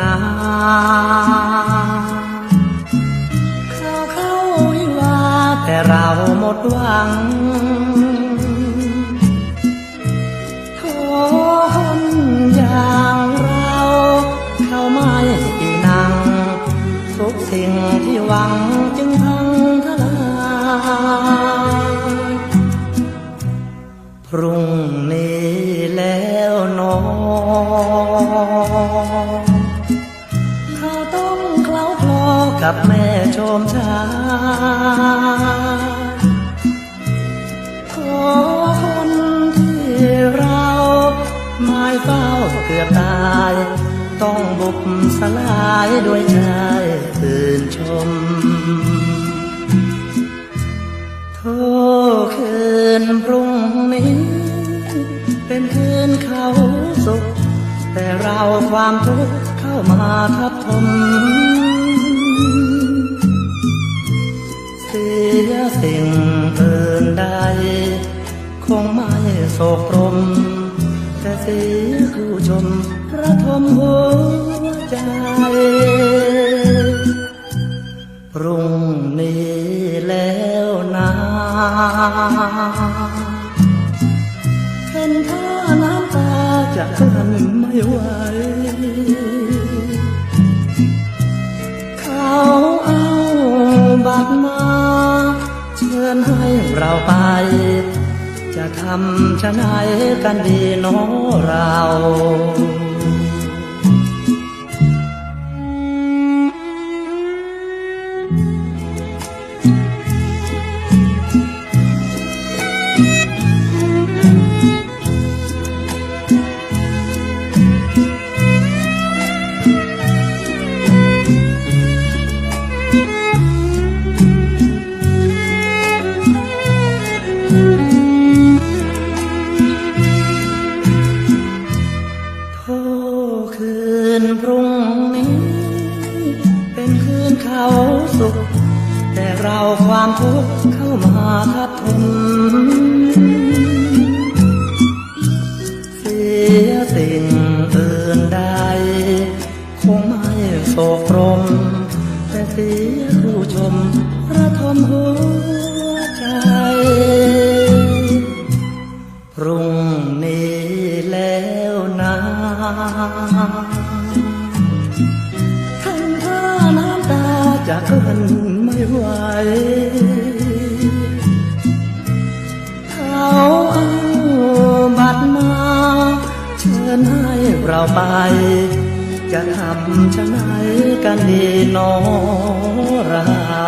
นาข้าเข้าวิวาแต่เราหมดหวังโทนอย่างเราเข้าไม่นังทุกสิ่งที่หวังจึงพังทลายพรุ่งนี้แล้วน้อง กับแม่ชมชาขอคนที่เราหมายเฝ้าเกือบตาย ต้องบุบสลายด้วยใจตื่นชมโทคืนพรุ่งนี้ เป็นคืนเขาสุข แต่เราความทุกข์เข้ามาทับถม โศกรม แต่เสียคู่ชมระทมหัวใจพรุ่งนี้แล้วนะเห็นท่าน้ำตาจะกลั้นไม่ไหวเขาเอาบัตรมา เชิญให้เราไป จะทำชะไหนกันดีน้อเรา เราความทุกข์เข้ามาทับถมเสียสิ่งอื่นใด คงไม่โศกรม แต่เสียผู้ชมระทมหัวใจพรุ่งนี้แล้วนะทั้งท่าน้ำตาจะกลั้น ไหวเขาเอาบัตรมา เชิญให้เราไป จะทำชะไหนกันดีน้อเรา